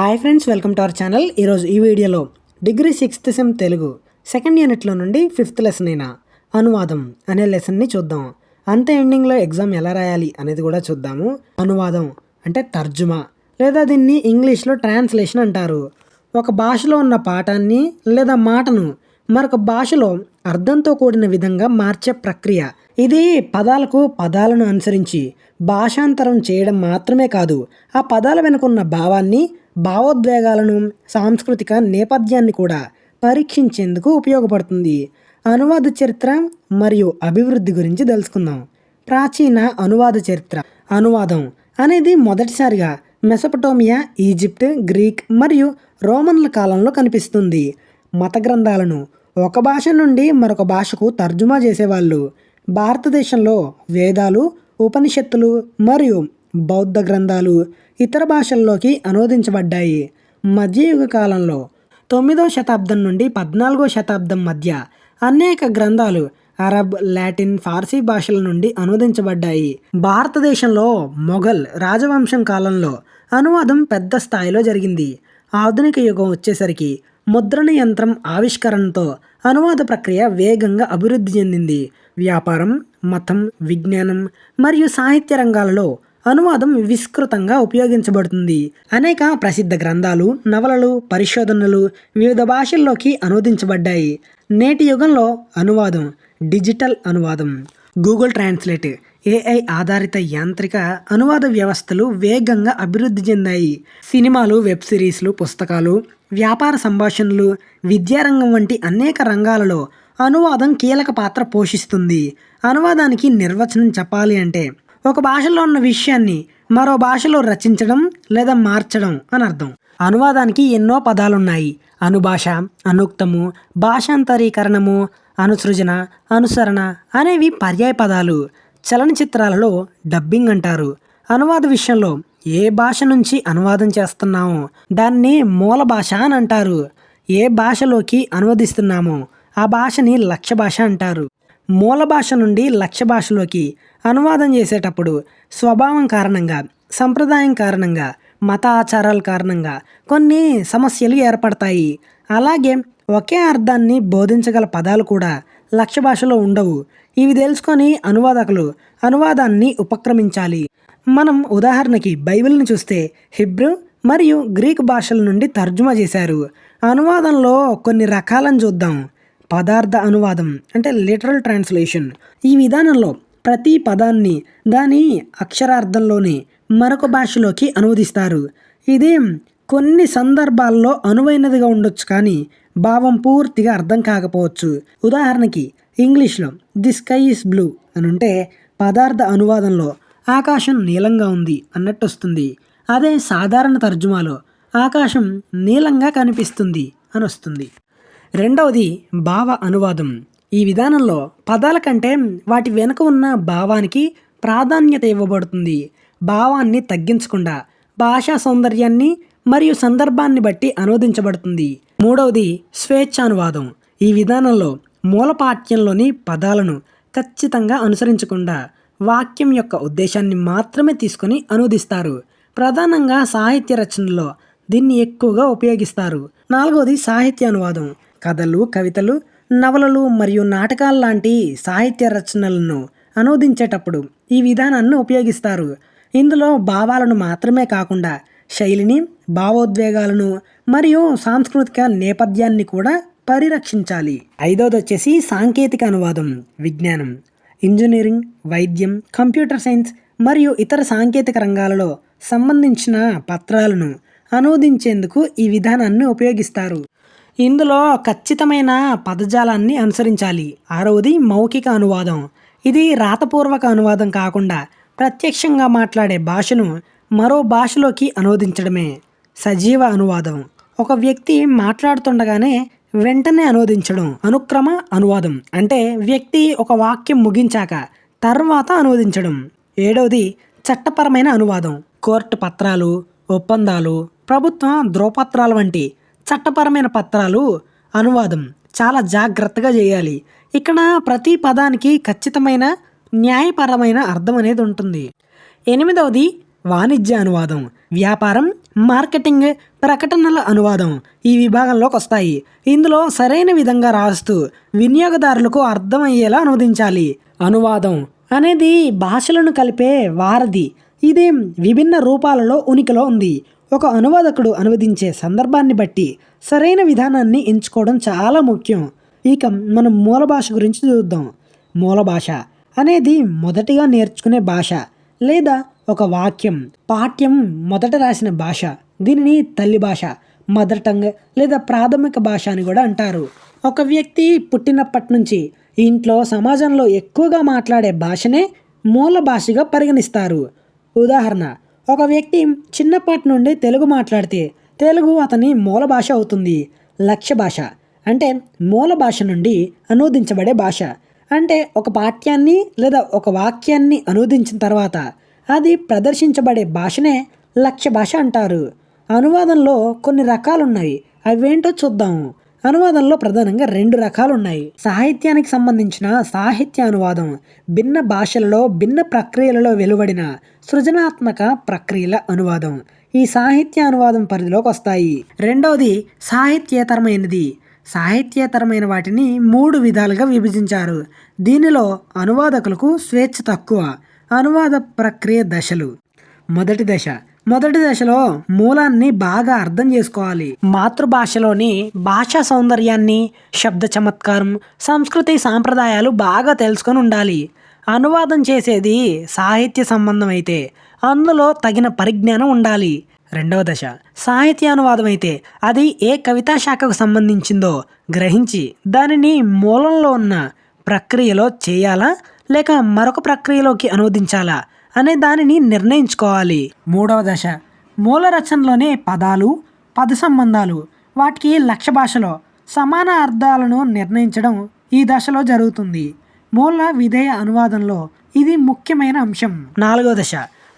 Hi friends welcome to our channel ఈరోజు ఈ వీడియోలో degree sixth sem Telugu second యూనిట్లో నుండి ఫిఫ్త్ లెసన్ అయిన అనువాదం అనే లెసన్ని చూద్దాం. అంతే ఎండింగ్లో ఎగ్జామ్ ఎలా రాయాలి అనేది కూడా చూద్దాము. అనువాదం అంటే తర్జుమా లేదా దీన్ని ఇంగ్లీష్లో ట్రాన్స్లేషన్ అంటారు. ఒక భాషలో ఉన్న పాఠాన్ని లేదా మాటను మరొక భాషలో అర్థంతో కూడిన విధంగా మార్చే ప్రక్రియ. ఇది పదాలకు పదాలను అనుసరించి భాషాంతరం చేయడం మాత్రమే కాదు ఆ పదాల వెనుకున్న భావాన్ని భావోద్వేగాలను సాంస్కృతిక నేపథ్యాన్ని కూడా పరీక్షించేందుకు ఉపయోగపడుతుంది. అనువాద చరిత్ర మరియు అభివృద్ధి గురించి తెలుసుకుందాం. ప్రాచీన అనువాద చరిత్ర అనువాదం అనేది మొదటిసారిగా మెసపటోమియా ఈజిప్ట్ గ్రీక్ మరియు రోమన్ల కాలంలో కనిపిస్తుంది. మత గ్రంథాలను ఒక భాష నుండి మరొక భాషకు తర్జుమా చేసేవాళ్ళు. భారతదేశంలో వేదాలు ఉపనిషత్తులు మరియు బౌద్ధ గ్రంథాలు ఇతర భాషల్లోకి అనువదించబడ్డాయి. మధ్యయుగ కాలంలో తొమ్మిదవ శతాబ్దం నుండి పద్నాలుగో శతాబ్దం మధ్య అనేక గ్రంథాలు అరబ్ లాటిన్ ఫార్సీ భాషల నుండి అనువదించబడ్డాయి. భారతదేశంలో మొఘల్ రాజవంశం కాలంలో అనువాదం పెద్ద స్థాయిలో జరిగింది. ఆధునిక యుగం వచ్చేసరికి ముద్రణ యంత్రం ఆవిష్కరణతో అనువాద ప్రక్రియ వేగంగా అభివృద్ధి చెందింది. వ్యాపారం మతం విజ్ఞానం మరియు సాహిత్య రంగాలలో అనువాదం విస్తృతంగా ఉపయోగించబడుతుంది. అనేక ప్రసిద్ధ గ్రంథాలు నవలలు పరిశోధనలు వివిధ భాషల్లోకి అనువదించబడ్డాయి. నేటి యుగంలో అనువాదం డిజిటల్ అనువాదం. గూగుల్ ట్రాన్స్లేట్ ఏఐ ఆధారిత యాంత్రిక అనువాద వ్యవస్థలు వేగంగా అభివృద్ధి చెందాయి. సినిమాలు వెబ్ సిరీస్లు పుస్తకాలు వ్యాపార సంభాషణలు విద్యారంగం వంటి అనేక రంగాలలో అనువాదం కీలక పాత్ర పోషిస్తుంది. అనువాదానికి నిర్వచనం చెప్పాలి అంటే ఒక భాషలో ఉన్న విషయాన్ని మరో భాషలో రచించడం లేదా మార్చడం అని అర్థం. అనువాదానికి ఎన్నో పదాలున్నాయి. అనుభాష అనుక్తము భాషాంతరీకరణము అనుసృజన అనుసరణ అనేవి పర్యాయ పదాలు. చలనచిత్రాలలో డబ్బింగ్ అంటారు. అనువాద విషయంలో ఏ భాష నుంచి అనువాదం చేస్తున్నామో దాన్ని మూల భాష అని అంటారు. ఏ భాషలోకి అనువదిస్తున్నామో ఆ భాషని లక్ష్య భాష అంటారు. మూల భాష నుండి లక్ష్య భాషలోకి అనువాదం చేసేటప్పుడు స్వభావం కారణంగా సంప్రదాయం కారణంగా మత ఆచారాల కారణంగా కొన్ని సమస్యలు ఏర్పడతాయి. అలాగే ఒకే అర్థాన్ని బోధించగల పదాలు కూడా లక్ష్య భాషలో ఉండవు. ఇవి తెలుసుకొని అనువాదకులు అనువాదాన్ని ఉపక్రమించాలి. మనం ఉదాహరణకి బైబిల్ని చూస్తే హిబ్రూ మరియు గ్రీక్ భాషల నుండి తర్జుమా చేశారు. అనువాదంలో కొన్ని రకాలను చూద్దాం. పదార్థ అనువాదం అంటే లిటరల్ ట్రాన్స్లేషన్ ఈ విధానంలో ప్రతి పదాన్ని దాని అక్షరార్థంలోనే మరొక భాషలోకి అనువదిస్తారు. ఇది కొన్ని సందర్భాల్లో అనువైనదిగా ఉండొచ్చు కానీ భావం పూర్తిగా అర్థం కాకపోవచ్చు. ఉదాహరణకి ఇంగ్లీష్లో ది స్కై ఇస్ బ్లూ అని ఉంటే పదార్థ అనువాదంలో ఆకాశం నీలంగా ఉంది అన్నట్టు వస్తుంది. అదే సాధారణ తర్జుమాలో ఆకాశం నీలంగా కనిపిస్తుంది అని వస్తుంది. రెండవది భావ అనువాదం. ఈ విధానంలో పదాల కంటే వాటి వెనుక ఉన్న భావానికి ప్రాధాన్యత ఇవ్వబడుతుంది. భావాన్ని తగ్గించకుండా భాషా సౌందర్యాన్ని మరియు సందర్భాన్ని బట్టి అనువదించబడుతుంది. మూడవది స్వేచ్ఛానువాదం. ఈ విధానంలో మూలపాఠ్యంలోని పదాలను ఖచ్చితంగా అనుసరించకుండా వాక్యం యొక్క ఉద్దేశాన్ని మాత్రమే తీసుకొని అనువదిస్తారు. ప్రధానంగా సాహిత్య రచనలో దీన్ని ఎక్కువగా ఉపయోగిస్తారు. నాలుగవది సాహిత్య అనువాదం. కథలు కవితలు నవలలు మరియు నాటకాల లాంటి సాహిత్య రచనలను అనువదించేటప్పుడు ఈ విధానాన్ని ఉపయోగిస్తారు. ఇందులో భావాలను మాత్రమే కాకుండా శైలిని భావోద్వేగాలను మరియు సాంస్కృతిక నేపథ్యాన్ని కూడా పరిరక్షించాలి. ఐదవది వచ్చేసి సాంకేతిక అనువాదం విజ్ఞానం. ఇంజనీరింగ్ వైద్యం కంప్యూటర్ సైన్స్ మరియు ఇతర సాంకేతిక రంగాలలో సంబంధించిన పత్రాలను అనువదించేందుకు ఈ విధానాన్ని ఉపయోగిస్తారు. ఇందులో ఖచ్చితమైన పదజాలాన్ని అనుసరించాలి. ఆరవది మౌఖిక అనువాదం. ఇది రాతపూర్వక అనువాదం కాకుండా ప్రత్యక్షంగా మాట్లాడే భాషను మరో భాషలోకి అనువదించడమే సజీవ అనువాదం. ఒక వ్యక్తి మాట్లాడుతుండగానే వెంటనే అనువదించడం అనుక్రమ అనువాదం. అంటే వ్యక్తి ఒక వాక్యం ముగించాక తర్వాత అనువదించడం. ఏడవది చట్టపరమైన అనువాదం. కోర్టు పత్రాలు ఒప్పందాలు ప్రభుత్వ ధ్రువపత్రాలు వంటి చట్టపరమైన పత్రాలు అనువాదం చాలా జాగ్రత్తగా చేయాలి. ఇక్కడ ప్రతి పదానికి ఖచ్చితమైన న్యాయపరమైన అర్థం అనేది ఉంటుంది. ఎనిమిదవది వాణిజ్య అనువాదం. వ్యాపారం మార్కెటింగ్ ప్రకటనల అనువాదం ఈ విభాగంలోకి వస్తాయి. ఇందులో సరైన విధంగా రాస్తూ వినియోగదారులకు అర్థమయ్యేలా అనువదించాలి. అనువాదం అనేది భాషలను కలిపే వారధి. ఇది విభిన్న రూపాలలో ఉనికిలో ఉంది. ఒక అనువాదకుడు అనువదించే సందర్భాన్ని బట్టి సరైన విధానాన్ని ఎంచుకోవడం చాలా ముఖ్యం. ఇక మనం మూల భాష గురించి చూద్దాం. మూల భాష అనేది మొదటిగా నేర్చుకునే భాష లేదా ఒక వాక్యం పాఠ్యం మొదట రాసిన భాష. దీనిని తల్లి భాష మదర్ టంగ్ లేదా ప్రాథమిక భాష అని కూడా అంటారు. ఒక వ్యక్తి పుట్టినప్పటి నుంచి ఇంట్లో సమాజంలో ఎక్కువగా మాట్లాడే భాషనే మూల భాషగా పరిగణిస్తారు. ఉదాహరణ ఒక వ్యక్తి చిన్నప్పటి నుండి తెలుగు మాట్లాడితే తెలుగు అతని మూల భాష అవుతుంది. లక్ష్య భాష. అంటే మూల భాష నుండి అనువదించబడే భాష. అంటే ఒక పాఠ్యాన్ని లేదా ఒక వాక్యాన్ని అనువదించిన తర్వాత అది ప్రదర్శించబడే భాషనే లక్ష్య భాష అంటారు. అనువాదంలో కొన్ని రకాలు ఉన్నాయి అవేంటో చూద్దాము అనువాదంలో ప్రధానంగా రెండు రకాలు ఉన్నాయి సాహిత్యానికి సంబంధించిన సాహిత్య అనువాదం భిన్న భాషలలో భిన్న ప్రక్రియలలో వెలువడిన సృజనాత్మక ప్రక్రియల అనువాదం. ఈ సాహిత్య అనువాదం పరిధిలోకి వస్తాయి. రెండవది సాహిత్యేతరమైనది. సాహిత్యేతరమైన వాటిని మూడు విధాలుగా విభజించారు. దీనిలో అనువాదకులకు స్వేచ్ఛ తక్కువ అనువాద ప్రక్రియ దశలు. మొదటి దశ మొదటి దశలో మూలాన్ని బాగా అర్థం చేసుకోవాలి. మాతృభాషలోని భాషా సౌందర్యాన్ని శబ్ద చమత్కారం సంస్కృతి సాంప్రదాయాలు బాగా తెలుసుకొని ఉండాలి. అనువాదం చేసేది సాహిత్య సంబంధం అయితే అందులో తగిన పరిజ్ఞానం ఉండాలి. రెండవ దశ సాహిత్య అనువాదం అయితే అది ఏ కవితా శాఖకు సంబంధించిందో గ్రహించి దానిని మూలంలో ఉన్న ప్రక్రియలో చేయాలా లేక మరొక ప్రక్రియలోకి అనువదించాలా? అనే దానిని నిర్ణయించుకోవాలి. మూడవ దశ. మూల రచనలోనే పదాలు పద సంబంధాలు వాటికి లక్ష్య భాషలో సమాన అర్థాలను నిర్ణయించడం ఈ దశలో జరుగుతుంది. మూల విధేయ అనువాదంలో ఇది ముఖ్యమైన అంశం. నాలుగో దశ.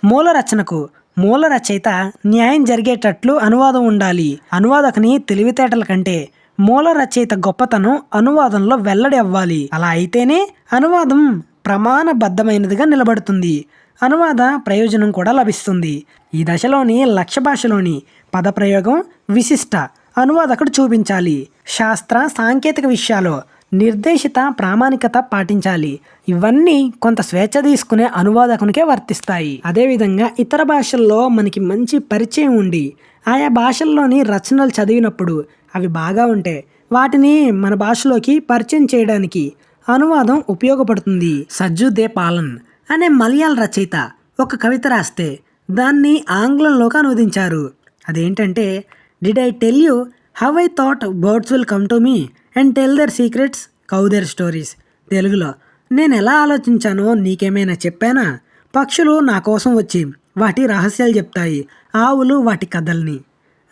మూల రచనకు మూల రచయిత న్యాయం జరిగేటట్లు అనువాదం ఉండాలి. అనువాదకుని తెలివితేటల కంటే మూల రచయిత గొప్పతనం అనువాదంలో వెల్లడి అవ్వాలి. అలా అయితేనే అనువాదం ప్రమాణబద్ధమైనదిగా నిలబడుతుంది. అనువాద ప్రయోజనం కూడా లభిస్తుంది. ఈ దశలోని లక్ష్య భాషలోని పదప్రయోగం విశిష్ట అనువాదకుడు చూపించాలి. శాస్త్ర సాంకేతిక విషయాలు నిర్దేశిత ప్రామాణికత పాటించాలి. ఇవన్నీ కొంత స్వేచ్ఛ తీసుకునే అనువాదకునికే వర్తిస్తాయి. అదేవిధంగా ఇతర భాషల్లో మనకి మంచి పరిచయం ఉండి ఆయా భాషల్లోని రచనలు చదివినప్పుడు అవి బాగా ఉంటే వాటిని మన భాషలోకి పరిచయం చేయడానికి అనువాదం ఉపయోగపడుతుంది. సజ్జు దే పాలన్ అనే మలయాళ రచయిత ఒక కవిత రాస్తే దాన్ని ఆంగ్లంలోకి అనువదించారు. అదేంటంటే did I tell you how I thought birds will come to me and tell their secrets cow their stories తెలుగులో నేను ఎలా ఆలోచించానో నీకేమైనా చెప్పానా? పక్షులు నా కోసం వచ్చి వాటి రహస్యాలు చెప్తాయి ఆవులు వాటి కథల్ని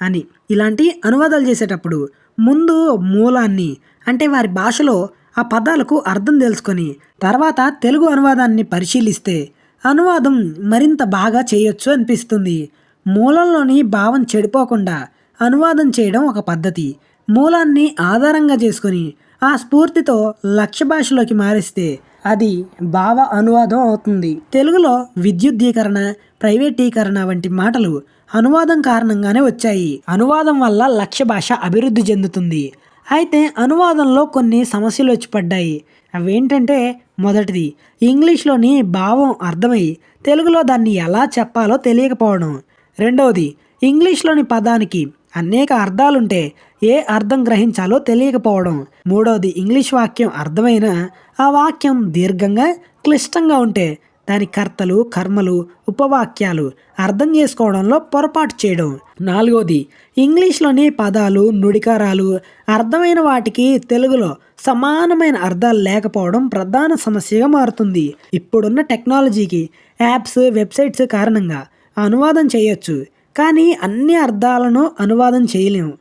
అని. ఇలాంటి అనువాదాలు చేసేటప్పుడు ముందు మూలాన్ని అంటే వారి భాషలో ఆ పదాలకు అర్థం తెలుసుకొని తర్వాత తెలుగు అనువాదాన్ని పరిశీలిస్తే అనువాదం మరింత బాగా చేయొచ్చు అనిపిస్తుంది. మూలంలోని భావం చెడిపోకుండా అనువాదం చేయడం ఒక పద్ధతి. మూలాన్ని ఆధారంగా చేసుకొని ఆ స్ఫూర్తితో లక్ష్య భాషలోకి మారిస్తే అది భావ అనువాదం అవుతుంది. తెలుగులో విద్యుద్దీకరణ ప్రైవేటీకరణ వంటి మాటలు అనువాదం కారణంగానే వచ్చాయి. అనువాదం వల్ల లక్ష్య భాష అభివృద్ధి చెందుతుంది. అయితే అనువాదంలో కొన్ని సమస్యలు వచ్చి పడ్డాయి. అవేంటంటే మొదటిది ఇంగ్లీష్లోని భావం అర్థమై తెలుగులో దాన్ని ఎలా చెప్పాలో తెలియకపోవడం. రెండవది ఇంగ్లీష్లోని పదానికి అనేక అర్థాలుంటే ఏ అర్థం గ్రహించాలో తెలియకపోవడం. మూడవది ఇంగ్లీష్ వాక్యం అర్థమైన ఆ వాక్యం దీర్ఘంగా క్లిష్టంగా ఉంటే దాని కర్తలు కర్మలు ఉపవాక్యాలు అర్థం చేసుకోవడంలో పొరపాటు చేయడం. నాలుగోది ఇంగ్లీష్లోని పదాలు నుడికారాలు అర్థమైన వాటికి తెలుగులో సమానమైన అర్థాలు లేకపోవడం ప్రధాన సమస్యగా మారుతుంది. ఇప్పుడున్న టెక్నాలజీకి యాప్స్ వెబ్సైట్స్ కారణంగా అనువాదం చేయొచ్చు కానీ అన్ని అర్థాలను అనువాదం చేయలేము.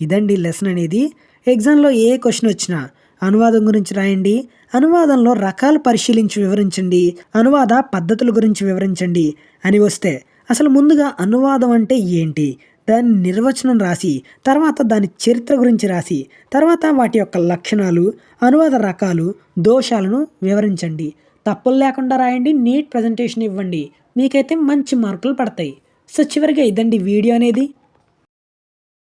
ఇదండి లెసన్ అనేది. ఎగ్జామ్లో ఏ క్వశ్చన్ వచ్చినా అనువాదం గురించి రాయండి అనువాదంలో రకాలు పరిశీలించి వివరించండి అనువాద పద్ధతుల గురించి వివరించండి అని వస్తే అసలు ముందుగా అనువాదం అంటే ఏంటి? దాని నిర్వచనం రాసి తర్వాత దాని చరిత్ర గురించి రాసి తర్వాత వాటి యొక్క లక్షణాలు అనువాద రకాలు దోషాలను వివరించండి. తప్పులు లేకుండా రాయండి నీట్ ప్రజెంటేషన్ ఇవ్వండి. మీకైతే మంచి మార్కులు పడతాయి. సో చివరిగా ఇదండి వీడియో అనేది.